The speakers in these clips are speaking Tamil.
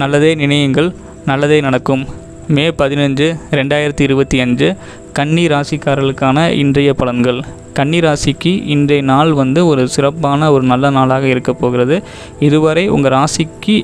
நல்லதே நினையுங்கள் நல்லதே நடக்கும். மே பதினஞ்சு ரெண்டாயிரத்தி இருபத்தி அஞ்சு கன்னி ராசிக்காரர்களுக்கான இன்றைய பலன்கள். கன்னி ராசிக்கு இன்றைய நாள் வந்து ஒரு சிறப்பான ஒரு நல்ல நாளாக இருக்க போகிறது. இதுவரை உங்கள் ராசிக்கு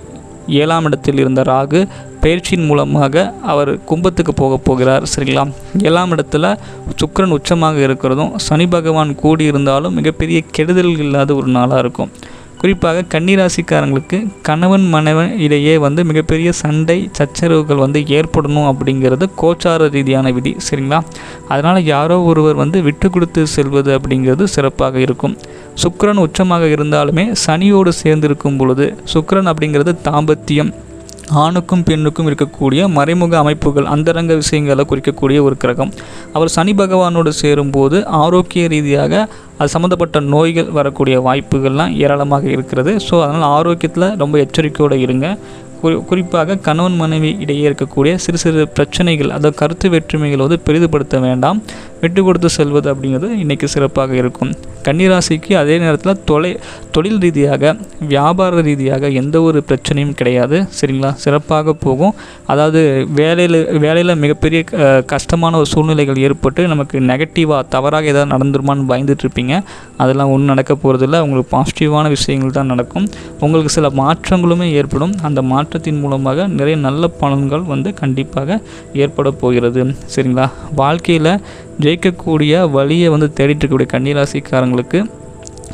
ஏழாம் இடத்தில் இருந்த ராகு பயிற்சியின் மூலமாக அவர் கும்பத்துக்கு போக போகிறார் சரிங்களா? ஏழாம் இடத்துல சுக்கிரன் உச்சமாக இருக்கிறதும் சனி பகவான் கூடி இருந்தாலும் மிகப்பெரிய கெடுதல் இல்லாத ஒரு நாளாக இருக்கும். குறிப்பாக கன்னிராசிக்காரங்களுக்கு கணவன் மனைவன் இடையே வந்து மிகப்பெரிய சண்டை சச்சரவுகள் வந்து ஏற்படணும் அப்படிங்கிறது கோச்சார ரீதியான விதி சரிங்களா? அதனால் யாரோ ஒருவர் வந்து விட்டு கொடுத்து செல்வது அப்படிங்கிறது சிறப்பாக இருக்கும். சுக்கரன் உச்சமாக இருந்தாலுமே சனியோடு சேர்ந்து இருக்கும் பொழுது சுக்கிரன் அப்படிங்கிறது தாம்பத்தியம். ஆணுக்கும் பெண்ணுக்கும் இருக்கக்கூடிய மறைமுக அமைப்புகள் அந்தரங்க விஷயங்களை குறிக்கக்கூடிய ஒரு கிரகம். அவர் சனி பகவானோடு சேரும்போது ஆரோக்கிய ரீதியாக அது சம்மந்தப்பட்ட நோய்கள் வரக்கூடிய வாய்ப்புகள்லாம் ஏராளமாக இருக்கிறது. ஸோ அதனால் ஆரோக்கியத்தில் ரொம்ப எச்சரிக்கையோடு இருங்க. குறி குறிப்பாக கணவன் மனைவி இடையே இருக்கக்கூடிய சிறு சிறு பிரச்சனைகள் அதாவது கருத்து வேற்றுமைகள் வந்து பெரிதுபடுத்த வேண்டாம். விட்டு கொடுத்து செல்வது அப்படிங்கிறது இன்றைக்கி சிறப்பாக இருக்கும். கன்னிராசிக்கு அதே நேரத்தில் தொலை தொழில் ரீதியாக வியாபார ரீதியாக எந்த ஒரு பிரச்சனையும் கிடையாது. சரிங்களா? சிறப்பாக போகும். அதாவது வேலையில் வேலையில் மிகப்பெரிய கஷ்டமான ஒரு சூழ்நிலைகள் ஏற்பட்டு நமக்கு நெகட்டிவாக தவறாக ஏதாவது நடந்துருமான்னு பயந்துட்டுருப்பீங்க அதெல்லாம் ஒன்றும் நடக்க போகிறதில்ல உங்களுக்கு பாசிட்டிவான விஷயங்கள் தான் நடக்கும். உங்களுக்கு சில மாற்றங்களுமே ஏற்படும். அந்த மாற்றத்தின் மூலமாக நிறைய நல்ல பலன்கள் வந்து கண்டிப்பாக ஏற்பட போகிறது. சரிங்களா? வாழ்க்கையில் ஜெயிக்கக்கூடிய வழியை வந்து தேடிட்டு இருக்கக்கூடிய கன்னிராசிக்காரங்களுக்கு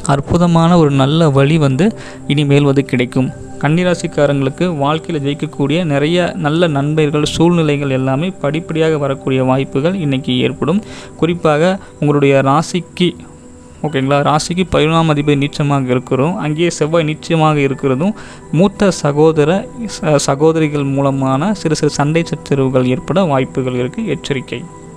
அற்புதமான ஒரு நல்ல வழி வந்து இனிமேல் வந்து கிடைக்கும். கன்னிராசிக்காரங்களுக்கு வாழ்க்கையில் ஜெயிக்கக்கூடிய நிறைய நல்ல நண்பர்கள் சூழ்நிலைகள் எல்லாமே படிப்படியாக வரக்கூடிய வாய்ப்புகள் இன்றைக்கி ஏற்படும். குறிப்பாக உங்களுடைய ராசிக்கு ஓகேங்களா? ராசிக்கு பதினொன்றாம் அதிபதி நீச்சமாக இருக்கிறோம். அங்கேயே செவ்வாய் நீச்சமாக இருக்கிறதும் மூத்த சகோதர ச- சகோதரிகள் மூலமான சிறு சிறு சண்டை சச்சரவுகள் ஏற்பட வாய்ப்புகள் இருக்குது எச்சரிக்கை.